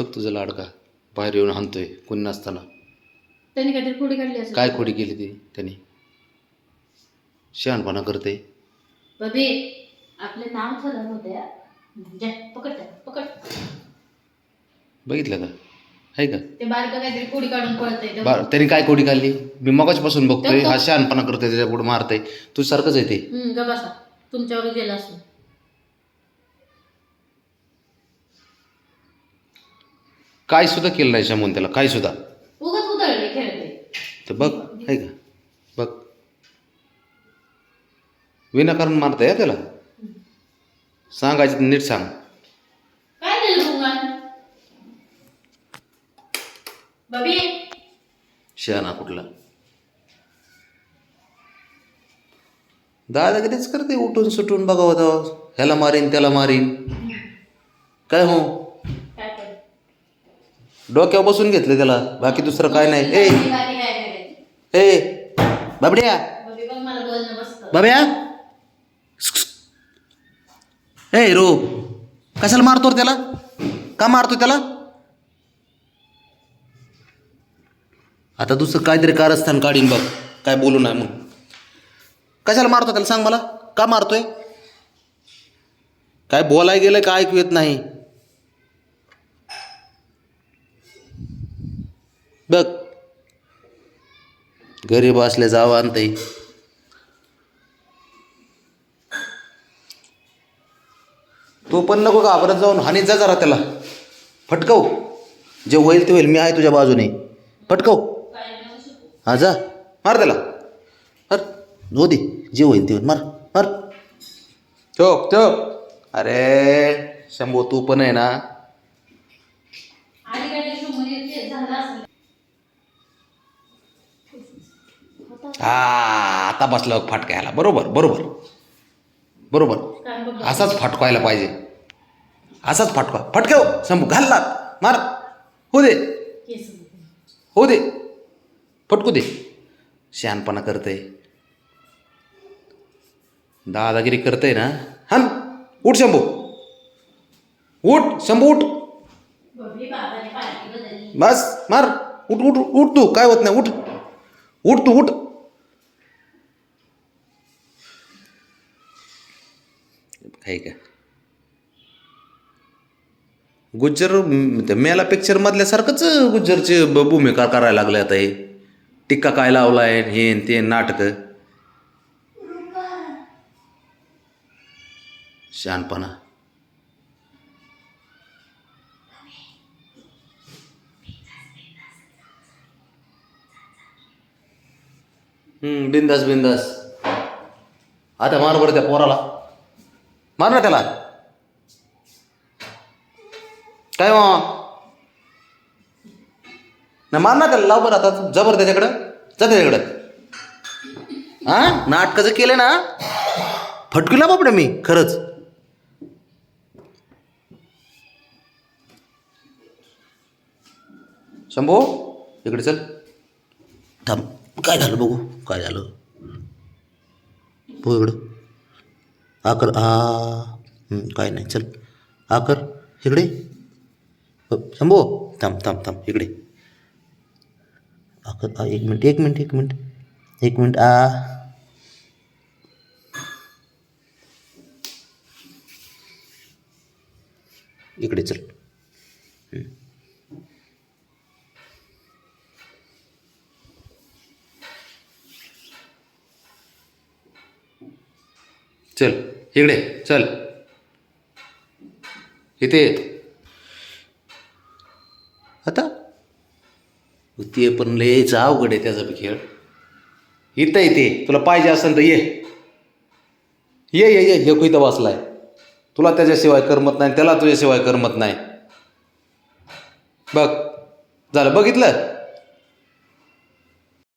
बघ तुझा लाडका बाहेर येऊन हाणतोय कोणी नसताना. त्यांनी काहीतरी खोडी काढली असेल. काय खोडी केली ती त्यांनी? शहाणपणा करते बबी आपले नाव ठरत होते. हा. जा पकड त्याला, पकड. बघितलं का? आहे का? ते बारकं काहीतरी खोडी काढून पळतंय. बरं त्यांनी काय खोडी काढली? मी मगाचपासून बघतोय हा शहाणपणा करतोय त्याच्या पुढे मारतोय. तू सारखंच आहे ते. हम्म, ग बसा. तुमच्यावर गेला असं काय सुद्धा केलं नाही शमून त्याला काय सुद्धा. उगाच उधळले खेळते. तर बघ आहे का? बघ. विनाकारण मारताय हा त्याला. सांगायचं नीट सांग. काय दिलं तुम्हाला बबी शहाणा कुठला? दादागिरीच करते उठून सुटून बघावं जावं ह्याला मारीन त्याला मारीन. काय हो? डोक्यावर बसून घेतलं त्याला. बाकी दुसरं काय नाही. ए. ए. बाबड्या. बाब्या ए रो. कशाला मारतो त्याला? का मारतो त्याला? आता दुसरं काहीतरी कारस्थान काढीन बघ. काय बोलू नाही मग. कशाला मारतो त्याला सांग मला? का मारतोय? काय बोलाय गेलं का ऐकू येत नाही? बघ. गरीब असले जावं आणते तू. पण नको घाबरत जाऊन हानीत जा जरा त्याला. फटकव. जे होईल ते होईल. मी आहे तुझ्या बाजूने. फटकव. हा जा. मार त्याला. मार. हो दे. जे होईल ते होईल. मार. मार. चोप चोप अरे शंभू तू पण आहे ना हा आता बसला फाटकायला. बरोबर बरोबर. बरोबर. असाच फाटकायला पाहिजे. असाच फाटका. फटकेव हो, शंभू घालला मार. हो दे. होऊ हो दे. फटकू दे. शहाणपणा करते दादागिरी करते ना? हन उठ शंभू. उठ शंभू उठ. बस मार. उठ उठ उठ तू. काय होत नाही. उठ. उठ तू उठ. काय? का गुज्जर त्या मेला पिक्चर मधल्यासारखंच गुज्जरची भूमिका करायला लागले आता हे. टिक्का काय लावलाय हे ते नाटक. शहाणपणा. हम्म, बिंदास बिंदास. आता मार बरं त्या पोराला. मार ना त्याला. काय मा ना मार ना त्याला लाव बरं आता जबर त्याच्याकडं जा त्याच्याकडं. हा? नाटकाचं केलं ना फटकूला बापडे मी खरंच. शंभो इकडे चल. थांब काय झालं बघू काय झालं? बघू इकडं. आकर आ काय नाही चल. आकर इकडे. हो, शंभो थांब थांब थांब इकडे. आकर आ एक मिनिट एक मिनिट एक मिनिट एक मिनिट आ. इकडे चल. चल इकडे चल. इथे ये. आता? ते पण लयच अवघड आहे त्याचा खेळ. इथं येते तुला पाहिजे असेल तर ये. ये ये ये हे इथं वाचलाय तुला त्याच्याशिवाय करमत नाही त्याला तुझ्याशिवाय करमत नाही. बघ झालं बघितलं?